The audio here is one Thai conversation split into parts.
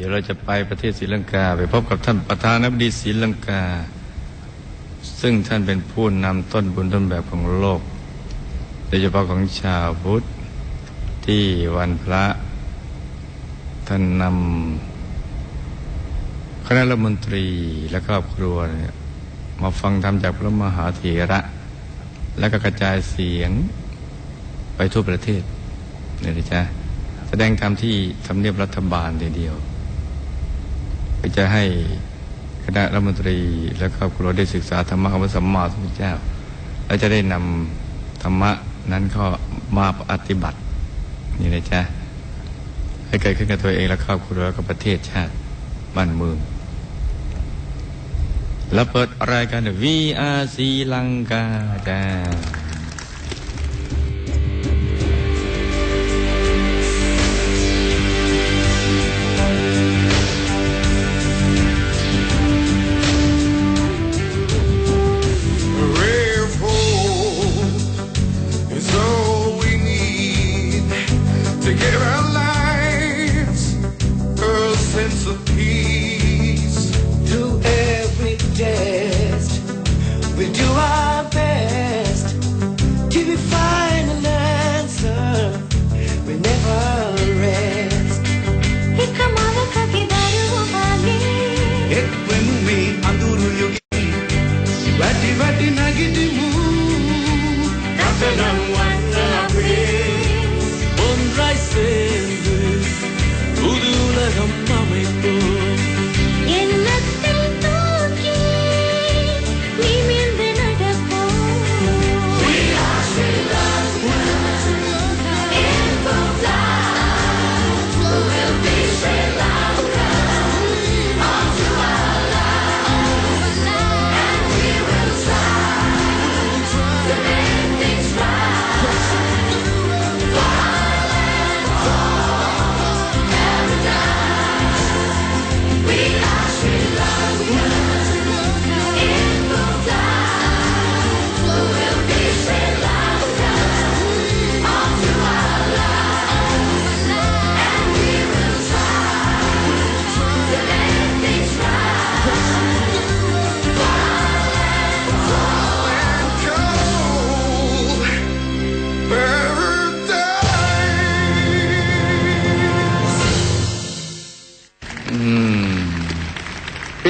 ดี๋ยวเราจะไปประเทศศรีลังกา ไปพบกับท่านประธานาธิบดีศรีลังกา ซึ่งท่านเป็นผู้นำต้นบุญต้นแบบของโลก โดยเฉพาะของชาวพุทธที่วันพระ ท่านนำคณะรัฐมนตรีและครอบครัวเนี่ยมาฟังธรรมจากพระมหาเถระ และก็กระจายเสียงไปทั่วประเทศเนี่ยนะจ๊ะแสดงธรรมที่ทำเนียบรัฐบาลเดียว เพื่อจะให้คณะรัฐมนตรีและครอบครัวได้ศึกษาธรรมะของพระสัมมาสัมพุทธเจ้า และจะได้นำธรรมะนั้นเข้ามาปฏิบัตินี่นะจ๊ะให้เกิดขึ้นกับตัวเองและครอบครัวและกับประเทศชาติบ้านเมืองแล้วเปิดรายการ VR ศรีลังกาจ้า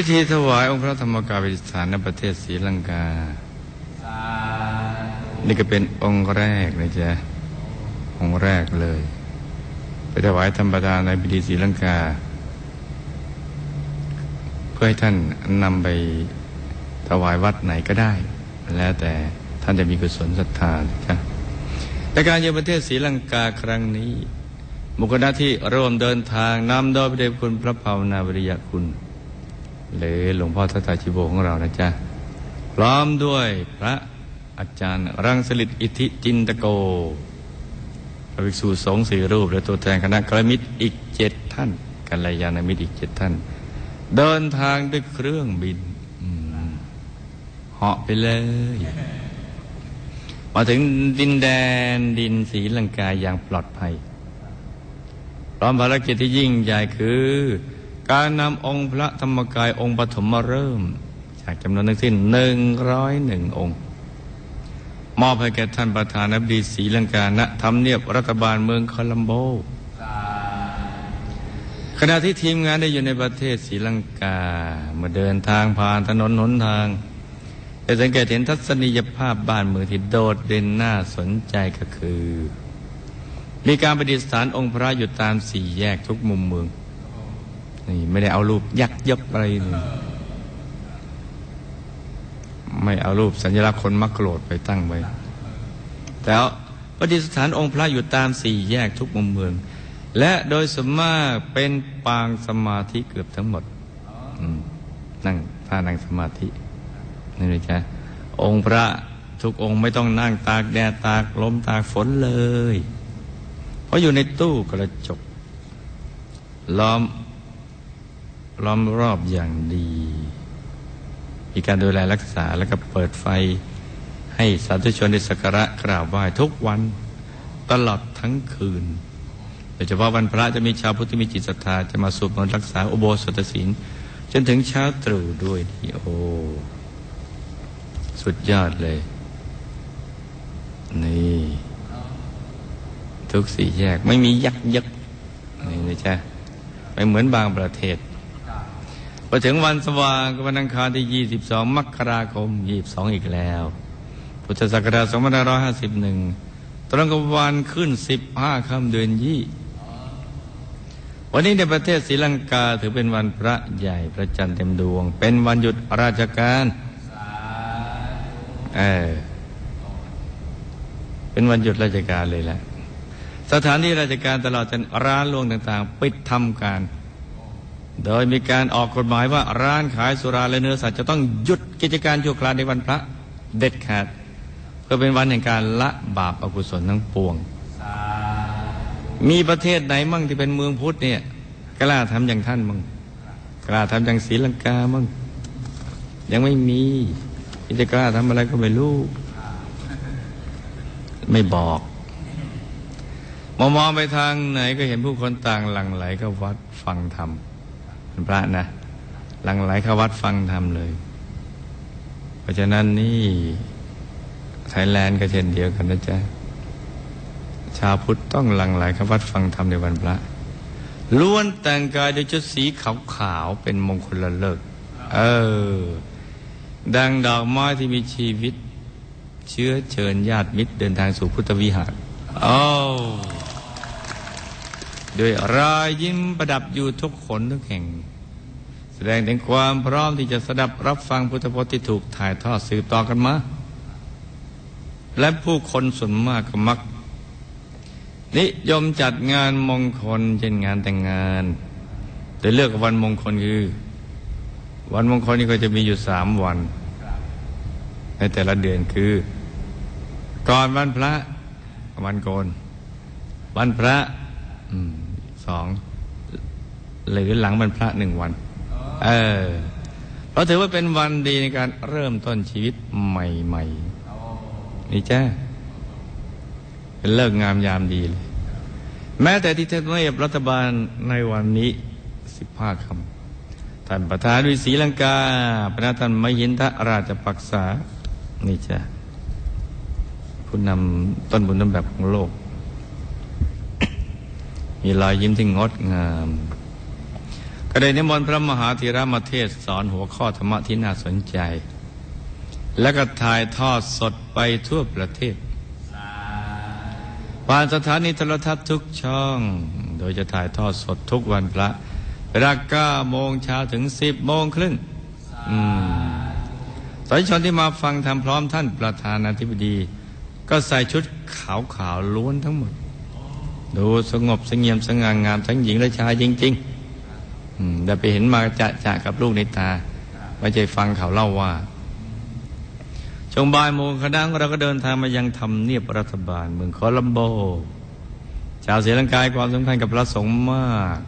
พิธีถวายองค์พระธรรมกายปฏิสานในประเทศศรีลังกา นี่ก็เป็นองค์แรกนะจ๊ะ องค์แรกเลย ไปถวายธรรมประธานในพิธีศรีลังกา เพื่อให้ท่านนำไปถวายวัดไหนก็ได้ แล้วแต่ท่านจะมีกุศลศรัทธานะจ๊ะแต่การเยือนประเทศศรีลังกาครั้งนี้บุคคลที่ร่วมเดินทางนำโดยพระเดชคุณพระภาวนาวริยคุณ หรือหลวงพ่อทัตตาชิโบของเรานะจ๊ะ พร้อมด้วยพระอาจารย์รังสลิดอิทธิจินตโกพระภิกษุสงฆ์สี่รูป และตัวแทนคณะกัลยาณมิตรอีกเจ็ดท่านกัลยาณมิตรอีกเจ็ดท่าน เดินทางด้วยเครื่องบินเหาะไปเลย มาถึงดินแดนดินศรีลังกายอย่างปลอดภัยพร้อมภารกิจที่ยิ่งใหญ่คือ การนำองค์พระธรรมกายองค์ปฐมมาเริ่ม จากจำนวนทั้งสิ้นหนึ่งร้อยหนึ่งองค์ มอบให้แก่ท่านประธานาธิบดีศรีลังกาณทำเนียบรัฐบาลเมืองโคลัมโบขณะที่ทีมงานได้อยู่ในประเทศศรีลังกาเมื่อเดินทางผ่านถนนหนทางจะสังเกตเห็นทัศนียภาพบ้านเมืองที่โดดเด่นน่าสนใจก็คือ มีการประดิษฐานองค์พระอยู่ตามสี่แยกทุกมุมเมือง นี่ไม่ได้เอารูปยักษ์ยบอะไรนี่ไม่เอารูปสัญลักษณ์คนมักโกรธไปตั้งไว้แต่เอาประดิษฐานองค์พระอยู่ตามสี่แยกทุกมุมเมือง และโดยสวนมากเป็นปางสมาธิเกือบทั้งหมดนั่งท่านั่งสมาธินี่เลยจ้ะองค์พระทุกองค์ไม่ต้องนั่งตากแดดตากลมตากฝนเลย เพราะอยู่ในตู้กระจกล้อม ล้อมรอบอย่างดี มีการดูแลรักษาแล้วก็เปิดไฟ ให้สาธุชนได้สักการะกราบไหว้ทุกวันตลอดทั้งคืนโดยเฉพาะวันพระจะมีชาวพุทธที่มีจิตศรัทธาจะมาสวดมนต์รักษาอุโบสถศีลจนถึงเช้าตรู่ด้วยนี่โอสุดยอดเลย นี่ ทุกสี่แยกไม่มียักยักนี่นะจ๊ะไม่เหมือนบางประเทศ พอถึงวันสว่างก็วันอังคารที่ 22 มกราคม 22 อีกแล้ว พุทธศักราช2551 ตรงกับวันขึ้น 15 ค่ำเดือนยี่วันนี้ในประเทศศรีลังกาถือเป็นวันพระใหญ่พระจันทร์เต็มดวง เป็นวันหยุดราชการเออเป็นวันหยุดราชการเลยแหละ สถานที่ราชการตลอดจนร้านรวงต่าง ๆ ปิดทำการ โดยมีการออกกฎหมายว่าร้านขายสุราและเนื้อสัตว์จะต้องหยุดกิจการชั่วคราวในวันพระเด็ดขาดเพื่อเป็นวันแห่งการละบาปอกุศลทั้งปวง มีประเทศไหนมั่งที่เป็นเมืองพุทธเนี่ยกล้าทำอย่างท่านมั่งกล้าทำอย่างศรีลังกามั่งยังไม่มีที่จะกล้าทำอะไรก็ไม่รู้ไม่บอกมองไปทางไหนก็เห็นผู้คนต่างหลั่งไหลเข้าวัดฟังธรรม เป็นพระนะหลังไหลเข้าวัดฟังธรรมเลย เพราะฉะนั้นนี่ไทยแลนด์ก็เช่นเดียวกันนะจ๊ะชาวพุทธต้องหลังไหลเข้าวัดฟังธรรมในวันพระล้วนแต่งกายด้วยชุดสีขาวๆเป็นมงคลละเลิก เออ ดังดอกไม้ที่มีชีวิต เชื้อเชิญญาติมิตรเดินทางสู่พุทธวิหาร โอ้ ด้วยรอยยิ้มประดับอยู่ทุกคนทุกแห่ง แสดงถึงความพร้อมที่จะสดับรับฟังพุทธพจน์ที่ถูกถ่ายทอดสืบต่อกันมา และผู้คนส่วนมากก็มัก นิยมจัดงานมงคลเช่นงานแต่งงานโดยเลือกวันมงคลคือ วันมงคลนี่ก็จะมีอยู่สามวัน ในแต่ละเดือนคือ ก่อนวันพระวันโกน วันพระ อืม สองหรือหลังวันพระหนึ่งวัน เออเพราะถือว่าเป็นวันดีในการเริ่มต้นชีวิตใหม่ๆนี่จ้าเป็นเลิกงามยามดีเลย แม้แต่ที่เทศเนียบรัฐบาลในวันนี้สิบห้าคำท่านประธานวิศรีลังกาพระท่านมหินทราชปักษานี่จ้ะผู้นำต้นบุญต้นแบบของโลก มีรอยยิ้มที่งดงาม ก็ได้นิมนต์พระมหาธีรมาเทศสอนหัวข้อธรรมะที่น่าสนใจ แล้วก็ถ่ายทอดสดไปทั่วประเทศผ่านสถานีโทรทัศน์ทุกช่อง โดยจะถ่ายทอดสดทุกวันพระเวลา9โมงเช้าถึง10โมงครึ่งสาธุชนที่มาฟังทำพร้อมท่านประธานาธิบดี ก็ใส่ชุดขาวขาวๆล้วนทั้งหมด ดูสงบสงเงียมสง่างามทั้งหญิงและชายจริงๆอืมได้ไปเห็นมาจะจะกับลูกในตาไม่ใช่ฟังเขาเล่าว่าชงบ่ายโมงคณะของเราก็เดินทางมายังทำเนียบรัฐบาลเมืองโคลัมโบ ชาวศรีลังกาให้ความสำคัญกับพระสงฆ์มาก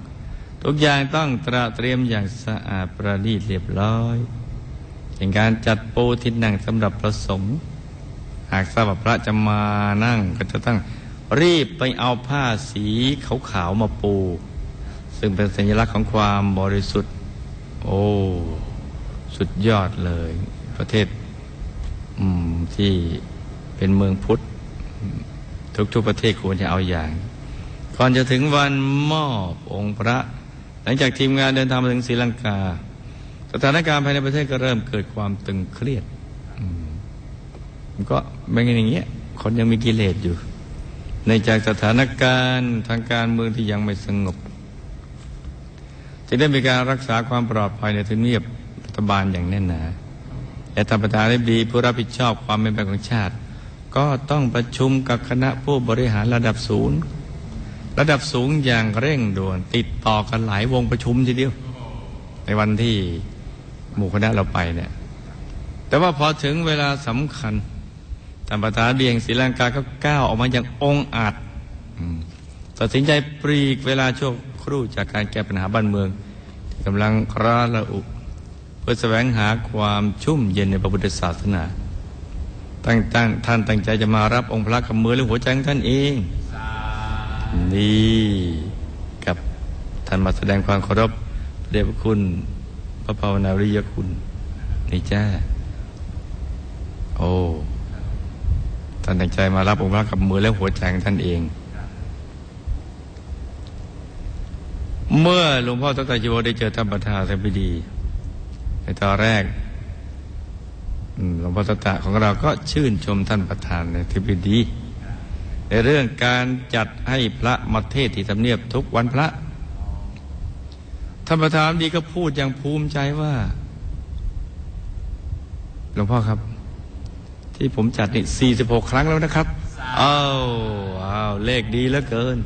ทุกอย่างต้องตระเตรียมอย่างสะอาดประณีตเรียบร้อยเป็นการจัดปูที่นั่งสำหรับพระสงฆ์หากทราบว่าพระจะมานั่งก็จะต้อง รีบไปเอาผ้าสีขาวๆมาปู ซึ่งเป็นสัญลักษณ์ของความบริสุทธิ์ โอ้ สุดยอดเลย ประเทศที่เป็นเมืองพุทธ ทุกๆประเทศควรจะเอาอย่าง ก่อนจะถึงวันมอบองค์พระ หลังจากทีมงานเดินทางมาถึงศรีลังกา สถานการณ์ภายในประเทศก็เริ่มเกิดความตึงเครียดก็เป็นอย่างเงี้ยคนยังมีกิเลสอยู่ ในจากสถานการณ์ทางการเมืองที่ยังไม่สงบจึงได้มีการรักษาความปลอดภัยในทำเนียบรัฐบาลอย่างแน่นหนาและธรรมดาได้ดีผู้รับผิดชอบความเป็นไปของชาติ ก็ต้องประชุมกับคณะผู้บริหารระดับสูงระดับสูงอย่างเร่งด่วน ติดต่อกันหลายวงประชุมทีเดียว ในวันที่หมู่คณะเราไปเนี่ยแต่ว่าพอถึงเวลาสำคัญ ท่านประธาเบียงศรีลังกาก็ก้าวออกมาอย่างองอาจตัดสินใจปลีกเวลาช่วงครู่จากการแก้ปัญหาบ้านเมืองกำลังร้าระอุ เพื่อแสวงหาความชุ่มเย็นในพระพุทธศาสนาตั้งตั้งท่านตั้งใจจะมารับองค์พระกับมือและหัวใจของท่านเอง นี่กับท่านมาแสดงความเคารพพระเดชพระคุณ พระภาวนาริยคุณ นี่จ้า โอ้ ท่านตั้งใจมารับองค์พระกับมือและหัวใจของท่านเอง เมื่อหลวงพ่อตัตาจิโวได้เจอท่านประธานธิดี ในตอนแรกหลวงพ่อตตะของเราก็ชื่นชมท่านประธานในธิบดี ในเรื่องการจัดให้พระมาเทศที่ทำเนียบทุกวันพระท่านประธานดีก็พูดอย่างภูมิใจว่า หลวงพ่อครับ ที่ผมจัดนี่ 46 ครั้งแล้วนะครับอ้าวว้าวเลขดีเหลือเกิน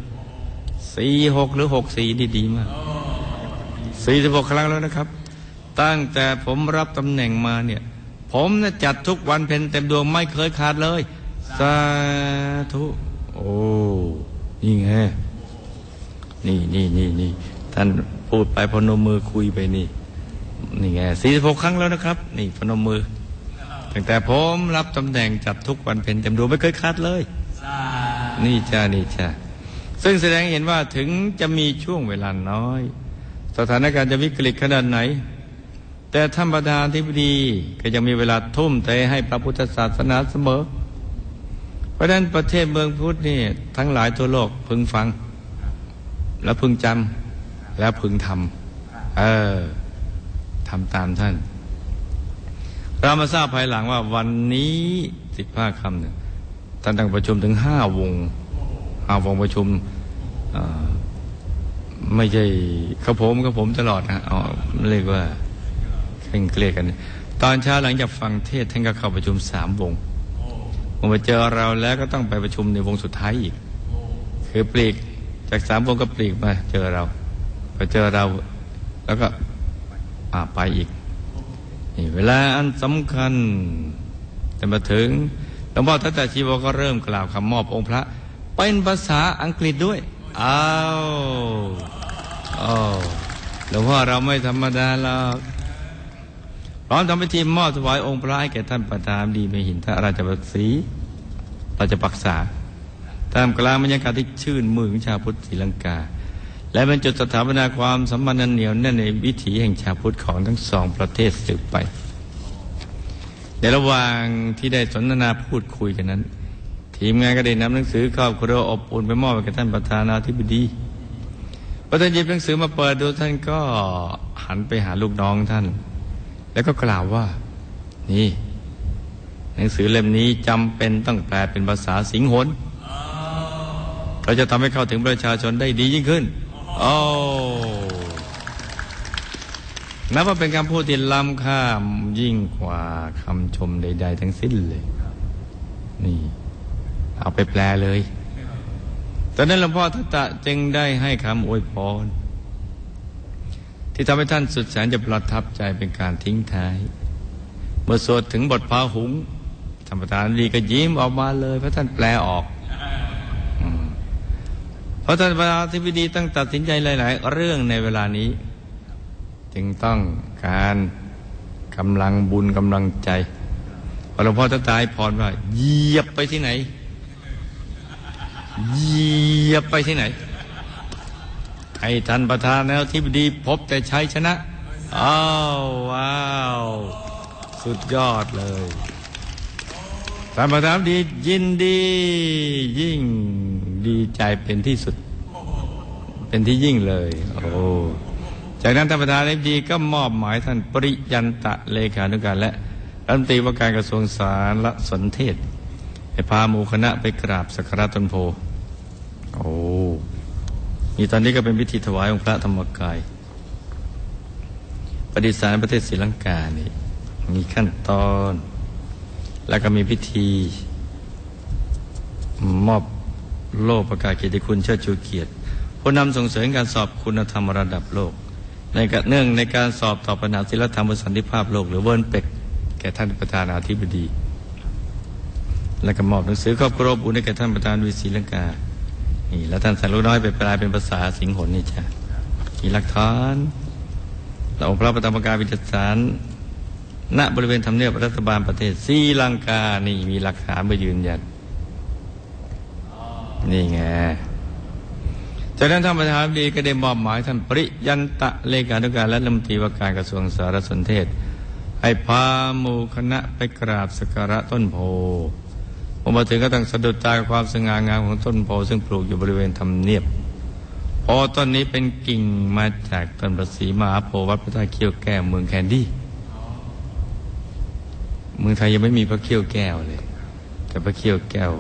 46 หรือ 64 นี่ดีมาก 46 ครั้งแล้วนะครับ ตั้งแต่ผมรับตำแหน่งมาเนี่ย ผมนะจัดทุกวันเพนเต็มดวงไม่เคยขาดเลย สาธุ โอ้นี่ไงนี่นี่นี่นี่ท่านพูดไปพนมมือคุยไปนี่ นี่ไง46ครั้งแล้วนะครับ นี่พนมมือ ตั้งแต่ผมรับตำแหน่งจัดทุกวันเพนเต็มดวงไม่เคยขาดเลย นี่จ้านี่จ้าซึ่งแสดงให้เห็นว่าถึงจะมีช่วงเวลาน้อย สถานการณ์จะวิกฤตขนาดไหน แต่ธรรมดาที่ดีก็ยังมีเวลาทุ่มเทให้พระพุทธศาสนาเสมอ เพราะฉะนั้นประเทศเมืองพุทธนี่ทั้งหลายทั่วโลกพึงฟัง แล้วพึงจำแล้วพึงทำเออทำตามท่าน เรามาทราบภายหลังว่าวันนี้สิบห้าคำเนี่ยท่านตั้งประชุมถึงห้าวงห้าวงประชุมไม่ใช่ข้าผมข้าผมตลอดนะเอเรียกว่าเคร่งเครียดกัน ตอนเช้าหลังจากฟังเทศท่านก็เข้าประชุมสามวงมาเจอเราแล้วก็ต้องไปประชุมในวงสุดท้ายอีก คือปลีกจากสามวงก็ปลีกมาเจอเราพอเจอเราแล้วก็อ่าไปอีก นี่เวลาอันสำคัญ แต่มาถึงหลวงพ่อทัตตาชีวก็เริ่มกล่าวคำมอบองค์พระ เป็นภาษาอังกฤษด้วย อ้าวอ้าวหลวงพ่อเราไม่ธรรมดาหรอกพร้อมทำพิธีมอบถวายองค์พระให้แก่ท่านประธานดีไม่หินทราชบัสีราชปักษาท่ามกลางบรรยากาศที่ชื่นมือของชาวพุทธศรีลังกา และเป็นจุดสถาปนาความสัมพันธ์อันเหนียวแน่นในวิถีแห่งชาวพุทธของทั้งสองประเทศสืบไป ในระหว่างที่ได้สนทนาพูดคุยกันนั้น ทีมงานก็ได้นำหนังสือครอบครัวอบอุ่นไปมอบให้กับท่านประธานาธิบดีพอท่านหยิบหนังสือมาเปิดดูท่านก็หันไปหาลูกน้องท่าน แล้วก็กล่าวว่า นี่ หนังสือเล่มนี้จำเป็นต้องแปลเป็นภาษาสิงหนเราจะทำให้เข้าถึงประชาชนได้ดียิ่งขึ้น โอ้นับว่าเป็นคำพูดที่ล้ำค่ายิ่งกว่าคำชมใด ๆ ทั้งสิ้นเลย นี่ เอาไปแปลเลยตอนนั้นหลวงพ่อทัตตะจึงได้ให้คำอวยพรที่ทำให้ท่านสุดแสนจะประทับใจเป็นการทิ้งท้าย เมื่อสวดถึงบทพาหุงธรรมทานดีก็ยิ้มออกมาเลย เพราะท่านแปลออก เพราะท่านประธานธิบดีต้องตัดสินใจหลาย ๆ เรื่องในเวลานี้ จึงต้องการกำลังบุญกำลังใจพอหลวงพ่อจะตายพรว่าเหยียบไปที่ไหนเหยียบไปที่ไหนให้ท่านประธานาธิบดีพบแต่ชัยชนะ อ้าวว้าว สุดยอดเลย ท่านประธานดียินดี ยิ่งดีใจเป็นที่สุด เป็นที่ยิ่งเลย โอ้จากนั้นท่านประธานธิบดีก็มอบหมายท่านปริยันตะเลขานุการและรัฐมนตรีว่าการกระทรวงสารสนเทศให้พาหมู่คณะไปกราบสักการะต้นโพ โอ้นี่ตอนนี้ก็เป็นพิธีถวายองค์พระธรรมกายประดิษฐานประเทศศรีลังกานี่มีขั้นตอน แล้วก็มีพิธี มอบโล่ประกาศเกียรติคุณเชิดชูเกียรติผู้นำส่งเสริมการสอบคุณธรรมระดับโลก ในกเนื่องในการสอบตอบปัญหาศิลธรรมและสันติภาพโลก หรือเวิร์นเป็กแก่ท่านประธานาธิบดี และก็มอบหนังสือครอบครัวบุญให้แก่ท่านประธานวิศีลังกานี่แล้วท่านสันลูกน้อยไปแปลเป็นภาษาสิงหนนี่จ้ะมีหลักฐานแล้วองค์พระประธรรมการวิจารณ์ ณบริเวณทำเนียบรัฐบาลประเทศศรีลังกา นี่มีหลักฐานมายืนยัน นี่ไง จากนั้นท่านประธานดีก็ได้มอบหมายท่านปริยันตะเลขานุการและรัฐมนตรีว่าการกระทรวงสารสนเทศ ให้พาหมู่คณะไปกราบสักการะต้นโพพอมาถึงก็ต้องสะดุดตากับความสง่างามของต้นโพซึ่งปลูกอยู่บริเวณทำเนียบโพต้นนี้เป็นกิ่งมาจากต้นประสีมหาโพวัดพระธาตุเขี้ยวแก้วเมืองแคนดี้ เมืองไทยยังไม่มีพระเขี้ยวแก้วเลย แต่พระเขี้ยวแก้ว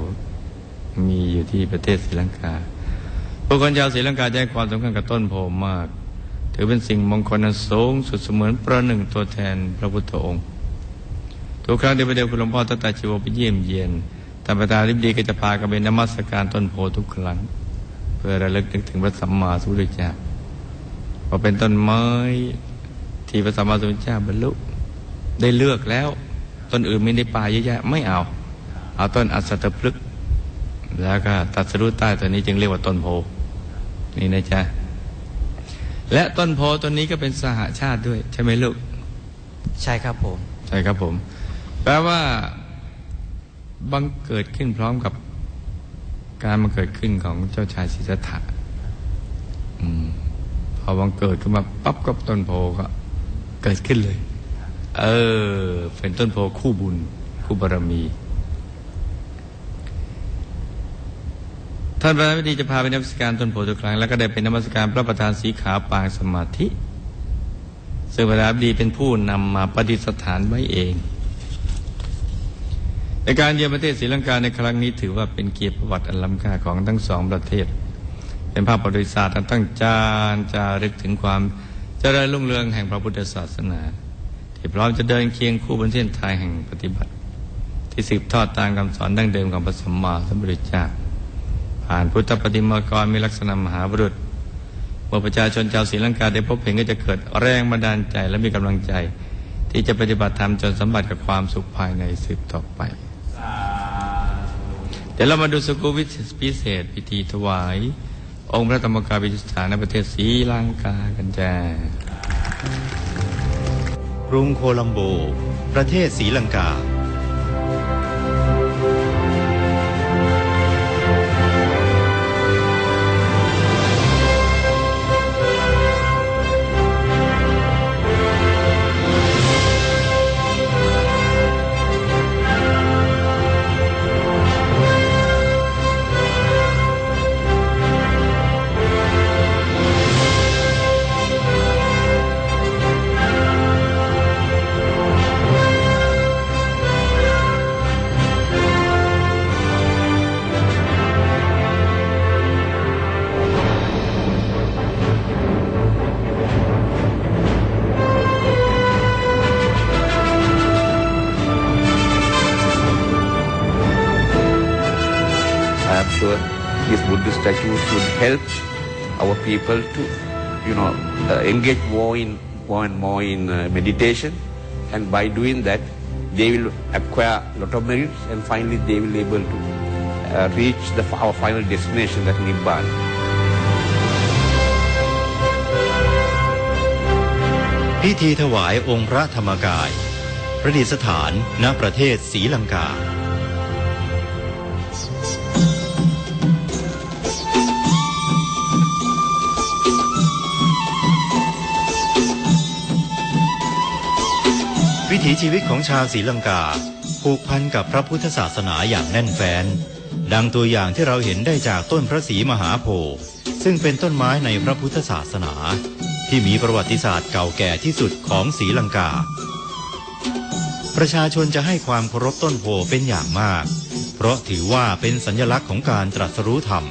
มีอยู่ที่ประเทศศรีลังกาผู้คนชาวศรีลังกาจะให้ความสำคัญกับต้นโพมาก ถือเป็นสิ่งมงคลอันสูงสุดเสมือนประหนึ่งตัวแทนพระพุทธองค์ ทุกครั้งที่พระเดชคุณหลวงพ่อตั้งแต่ชีวไปเยี่ยมเยียนท่านประธาริบดีก็จะพากันไปนมัสการต้นโพทุกครั้ง เพื่อระลึกนึกถึงพระสัมมาสัมพุทธเจ้าเพราเป็นต้นไม้ที่พระสัมมาสัมพุทธเจ้าบรรลุได้เลือกแล้ว ต้นอื่นไม่ได้ป่าเยอะแยะไม่เอา เอาต้นอัศตพฤกษ์แล้วก็ตัดสรุปใต้ตัวนี้จึงเรียกว่าต้นโพนี่นะจ๊ะและต้นโพต้นนี้ก็เป็นสหชาติด้วย ใช่ไหมลูก ใช่ครับผม ใช่ครับผม แปลว่าบังเกิดขึ้นพร้อมกับการบังเกิดขึ้นของเจ้าชายสิทธัตถะอืมพอบังเกิดขึ้นมาปั๊บก็ต้นโพก็เกิดขึ้นเลย เออ เป็นต้นโพคู่บุญ คู่บารมี ท่านประธานพิธีจะพาไปนมัสการต้นโพทุกครั้ง แล้วก็ได้เป็นนมัสการพระประธานสีขาวปางสมาธิ ซึ่งพระราบดีเป็นผู้นำมาปฏิสถานไว้เองในการเยือนประเทศศรีลังกาในครั้งนี้ถือว่าเป็นเกียรติประวัติอันล้ำค่าของทั้งสองประเทศ เป็นภาพประวัติศาสตร์อันตั้งจานจารึกถึงความเจริญรุ่งเรืองแห่งพระพุทธศาสนา ที่พร้อมจะเดินเคียงคู่บนเส้นทางแห่งปฏิบัติ ที่สืบทอดตามคำสอนดั้งเดิมของพระสัมมาสัมพุทธเจ้าผ่านพุทธปฏิมากรมีลักษณะมหาบุรุษเมื่อประชาชนชาวศรีลังกาได้พบเห็นก็จะเกิดแรงบันดาลใจและมีกำลังใจ ที่จะปฏิบัติธรรมจนสัมผัสกับความสุขภายในสืบต่อไป เดี๋ยวเรามาดูสกูวิทพิเศษพิธีถวาย องค์พระธรรมกายปิสถานในประเทศศรีลังกากันจ้า รุงโคลัมโบ ประเทศศรีลังกา statues would help our people to, you know, uh, engage more in more and more in uh, meditation, and by doing that, they will acquire a lot of merits, and finally they will able to uh, reach the, our final destination, that Nibbana. พิธีถวายองค์พระธรรมกาย ประดิษฐานณประเทศศรีลังกา ถีชีวิตของชาวศรีลังกา ผูกพันกับพระพุทธศาสนาอย่างแน่นแฟ้น ดังตัวอย่างที่เราเห็นได้จากต้นพระศรีมหาโพธิ์ซึ่งเป็นต้นไม้ในพระพุทธศาสนา ที่มีประวัติศาสตร์เก่าแก่ที่สุดของศรีลังกา ประชาชนจะให้ความเคารพต้นโพเป็นอย่างมาก เพราะถือว่าเป็นสัญลักษณ์ของการตรัสรู้ธรรม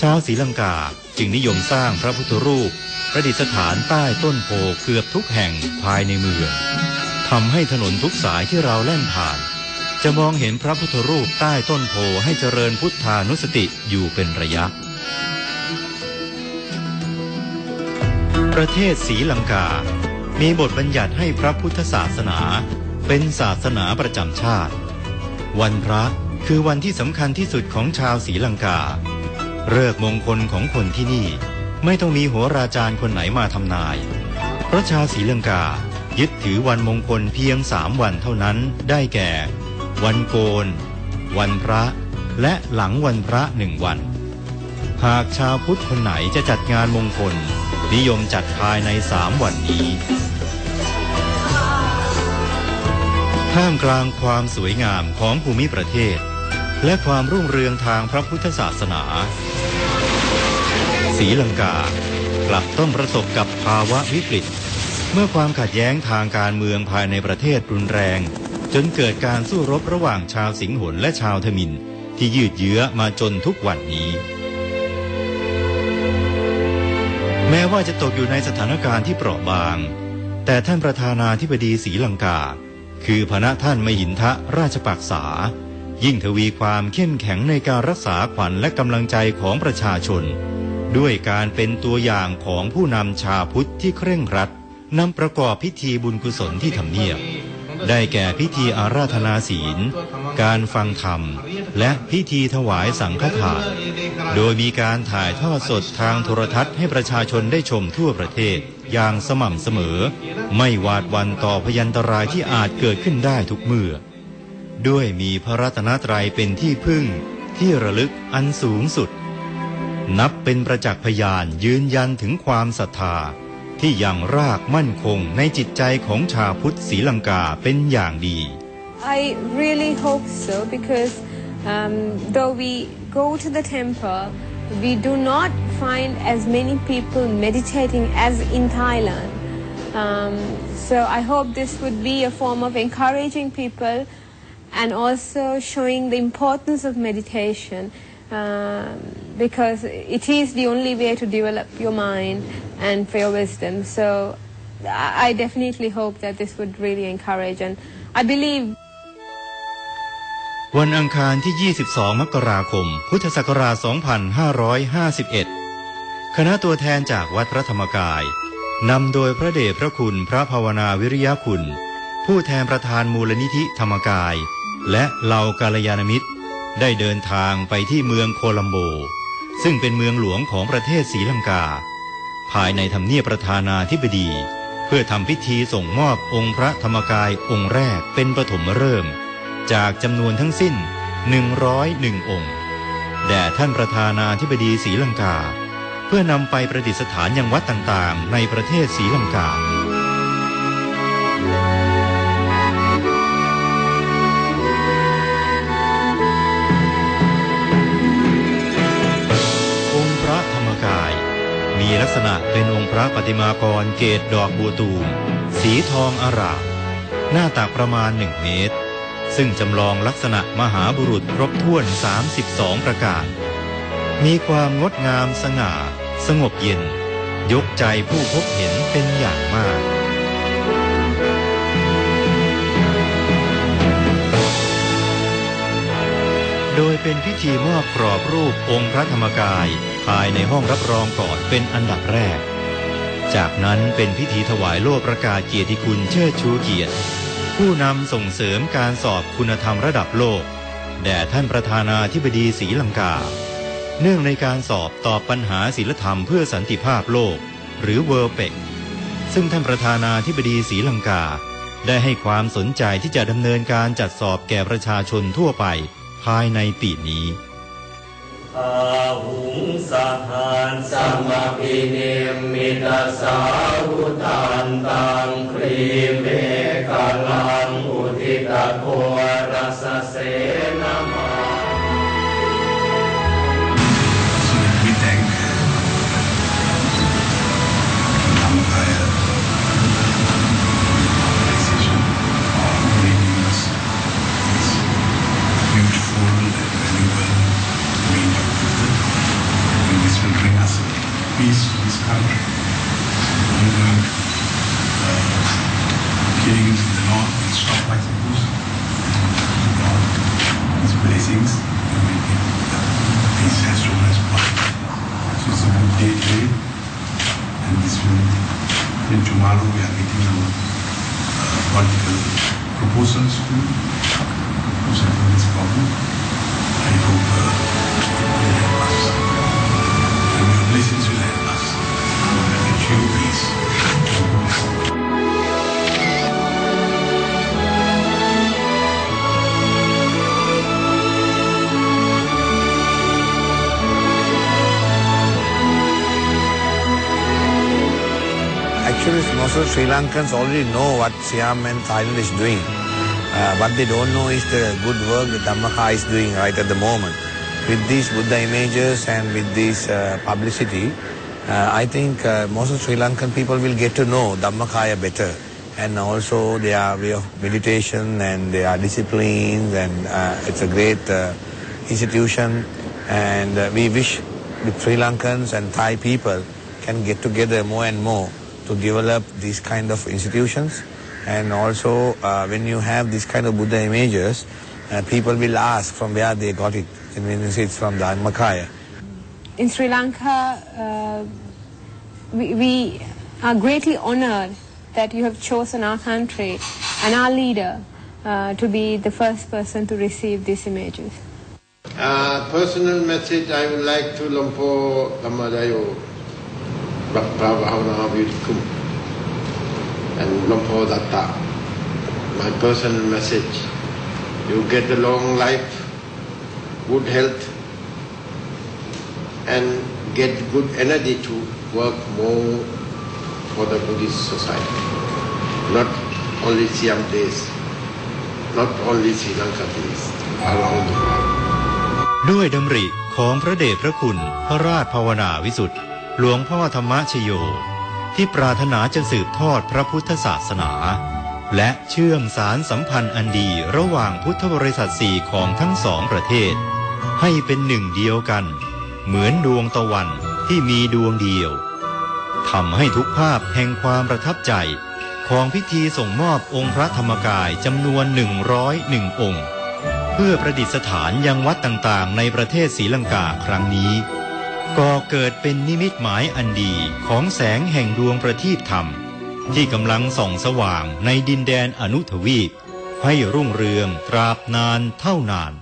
ชาวศรีลังกาจึงนิยมสร้างพระพุทธรูปประดิษฐานใต้ต้นโพเกือบทุกแห่งภายในเมือง ทำให้ถนนทุกสายที่เราแล่นผ่าน จะมองเห็นพระพุทธรูปใต้ต้นโพให้เจริญพุทธานุสติอยู่เป็นระยะ ประเทศศรีลังกา มีบทบัญญัติให้พระพุทธศาสนา เป็นศาสนาประจำชาติ วันพระคือวันที่สำคัญที่สุดของชาวศรีลังกาเลิกมงคลของคนที่นี่ ไม่ต้องมีโหราจารย์คนไหนมาทำนาย เพราะชาวศรีลังกา ยึดถือวันมงคลเพียงสามวันเท่านั้นได้แก่ วันโกน วันพระ และหลังวันพระหนึ่งวัน หากชาวพุทธคนไหนจะจัดงานมงคล นิยมจัดภายในสามวันนี้ท่ามกลางความสวยงามของภูมิประเทศ และความรุ่งเรืองทางพระพุทธศาสนาศรีลังกากลับต้องประสบกับภาวะวิกฤต เมื่อความขัดแย้งทางการเมืองภายในประเทศรุนแรง จนเกิดการสู้รบระหว่างชาวสิงหนและชาวทมิน ที่ยืดเยื้อมาจนทุกวันนี้ แม้ว่าจะตกอยู่ในสถานการณ์ที่เปราะบาง แต่ท่านประธานาธิบดีศรีลังกา คือพระท่านมหินทะราชปักษา ยิ่งทวีความเข้มแข็งในการรักษาขวัญและกำลังใจของประชาชน ด้วยการเป็นตัวอย่างของผู้นำชาพุทธที่เคร่งครัด นำประกอบพิธีบุญกุศลที่ทำเนียบ ได้แก่พิธีอาราธนาศีล การฟังธรรม และพิธีถวายสังฆทาน โดยมีการถ่ายทอดสดทางโทรทัศน์ให้ประชาชนได้ชมทั่วประเทศอย่างสม่ำเสมอ ไม่วาดวันต่อพยันตรายที่อาจเกิดขึ้นได้ทุกเมื่อ ด้วยมีพระรัตนตรัยเป็นที่พึ่งที่ระลึกอันสูงสุด นับเป็นประจักษ์พยานยืนยันถึงความศรัทธา ที่ยังรากมั่นคงในจิตใจของชาวพุทธศรีลังกาเป็นอย่างดี I really hope so because um, though we go to the temple, we do not find as many people meditating as in Thailand. Um, so I hope this would be a form of encouraging people and also showing the importance of meditation um, because it is the only way to develop your mind and for your wisdom. So I definitely hope that this would really encourage and I believe วันอังคารที่ 22 มกราคม พุทธศักราช 2551 คณะตัวแทนจากวัดพระธรรมกาย นำโดยพระเดชพระคุณพระภาวนาวิริยคุณ ผู้แทนประธานมูลนิธิธรรมกาย และเหล่ากาลยานมิตร ได้เดินทางไปที่เมืองโคลัมโบ ซึ่งเป็นเมืองหลวงของประเทศศรีลังกา ภายในทำเนียบประธานาธิบดี เพื่อทำพิธีส่งมอบองค์พระธรรมกายองค์แรกเป็นปฐมฤกษ์จากจำนวนทั้งสิ้น 101 องค์ แด่ท่านประธานาธิบดีศรีลังกา เพื่อนำไปประดิษฐานยังวัดต่างๆ ในประเทศศรีลังกา มีลักษณะเป็นองค์พระปฏิมากรเกตดอกบัวตูม สีทองอารามหน้าตักประมาณหนึ่งเมตร ซึ่งจำลองลักษณะมหาบุรุษครบถ้วน 32 ประการ มีความงดงามสง่า สงบเย็น ยกใจผู้พบเห็นเป็นอย่างมากโดยเป็นพิธีมอบกรอบรูปองค์พระธรรมกาย ภายในห้องรับรองก่อนเป็นอันดับแรก จากนั้นเป็นพิธีถวายโล่ประกาศเกียรติคุณเชิดชูเกียรติ ผู้นำส่งเสริมการสอบคุณธรรมระดับโลก แด่ท่านประธานาธิบดีศรีลังกา เนื่องในการสอบตอบปัญหาศีลธรรมเพื่อสันติภาพโลก หรือเวิร์เปกซึ่งท่านประธานาธิบดีศรีลังกา ได้ให้ความสนใจที่จะดำเนินการจัดสอบแก่ประชาชนทั่วไปภายในปีนี้าหุงสหันสัมปิเนมิตาสาวุตันตังครีเมฆลังอุทิตะโครัสเสนมา Of Sri Lankans already know what Siam and Thailand is doing. Uh, what they don't know is the good work that Dhammaka is doing right at the moment. With these Buddha images and with this uh, publicity, uh, I think uh, most of Sri Lankan people will get to know Dhammakaya better and also their way of meditation and their disciplines and uh, it's a great uh, institution and we wish the Sri Lankans and Thai people can get together more and more to develop these kind of institutions. And also uh, when you have these kind of Buddha images uh, people will ask from where they got it. And when you say it's from the Dhammakaya In Sri Lanka, uh, we, we are greatly honored that you have chosen our country and our leader uh, to be the first person to receive these images. Uh, personal message I would like to Lampo Kamadayo Bhakpravahana Vidikum and Lampo Datta. My personal message. You get a long life, good health, and get good energy to work more for the Buddhist society. Not only Siam days, not only Sri Lanka days, around the world. ด้วยดำริของพระเดชพระคุณ พระราชภาวนาวิสุทธ์ หลวงพ่อธรรมชโย ที่ปรารถนาจะสืบทอดพระพุทธศาสนา และเชื่อมสารสัมพันธ์อันดีระหว่างพุทธบริษัทสี่ของทั้งสองประเทศ ให้เป็นหนึ่งเดียวกัน เหมือนดวงตะวันที่มีดวงเดียวทำให้ทุกภาพแห่งความประทับใจของพิธีส่งมอบองค์พระธรรมกายจำนวน101องค์ เพื่อประดิษฐานยังวัดต่างๆ ในประเทศศรีลังกาครั้งนี้ ก่อเกิดเป็นนิมิตหมายอันดีของแสงแห่งดวงประทีปธรรม ที่กำลังส่องสว่างในดินแดนอนุทวีป ให้รุ่งเรืองตราบนานเท่านาน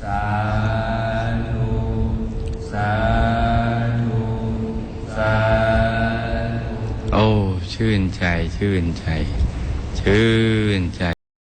สาธุสาธุสาธุโอ้ ชื่นใจ ชื่นใจ ชื่นใจ